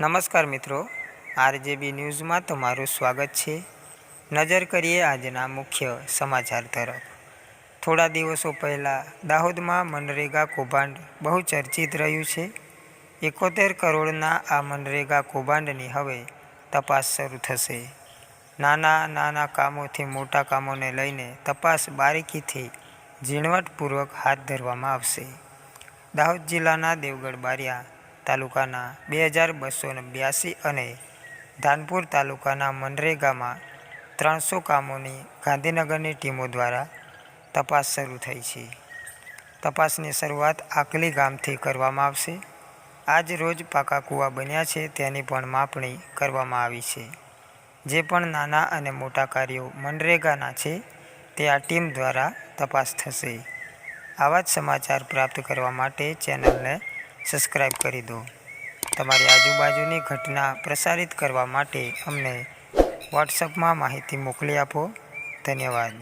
નમસ્કાર મિત્રો, આરજેબી ન્યૂઝમાં તમારું સ્વાગત છે. નજર કરીએ આજના મુખ્ય સમાચાર તરફ. થોડા દિવસો પહેલાં દાહોદમાં મનરેગા કૌભાંડ બહુ ચર્ચિત રહ્યું છે. એકોતેર કરોડના આ મનરેગા કૌભાંડની હવે તપાસ શરૂ થશે. નાના નાના કામોથી મોટા કામોને લઈને તપાસ બારીકીથી ઝીણવટપૂર્વક હાથ ધરવામાં આવશે. દાહોદ જિલ્લાના દેવગઢ બારિયા તાલુકાના બે હજાર બસો બ્યાસી અને ધાનપુર તાલુકાના મનરેગામાં ત્રણસો કામોની ગાંધીનગરની ટીમો દ્વારા તપાસ શરૂ થઈ છે. તપાસની શરૂઆત આકલી ગામથી કરવામાં આવશે. આજ રોજ પાકા કૂવા બન્યા છે તેની પણ માપણી કરવામાં આવી છે. જે પણ નાના અને મોટા કાર્યો મનરેગાના છે તે આ ટીમ દ્વારા તપાસ થશે. આવા જ સમાચાર પ્રાપ્ત કરવા માટે ચેનલને સબસ્ક્રાઈબ કરી દો. તમારી આજુબાજુની ઘટના પ્રસારિત કરવા માટે અમને વોટ્સઅપમાં માહિતી મોકલી આપો. ધન્યવાદ.